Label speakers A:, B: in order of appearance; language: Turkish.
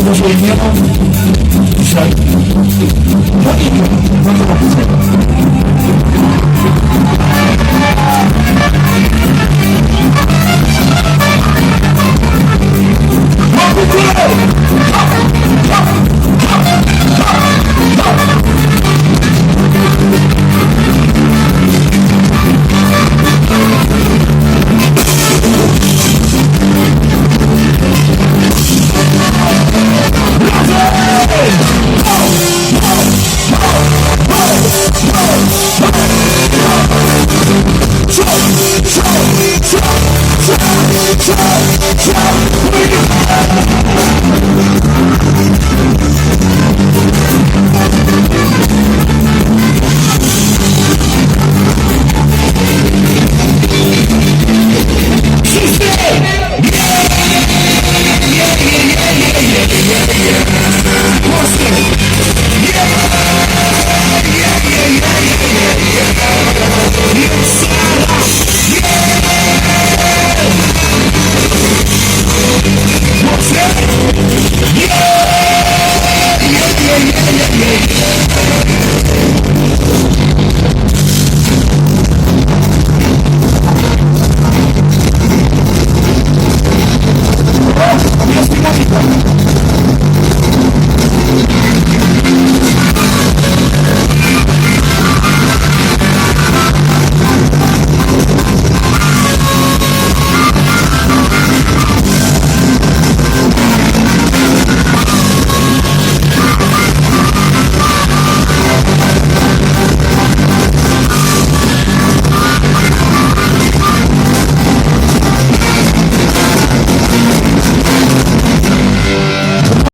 A: socialmente hemos vivido Israel. Yo Oh! yeah, yeah, yeah.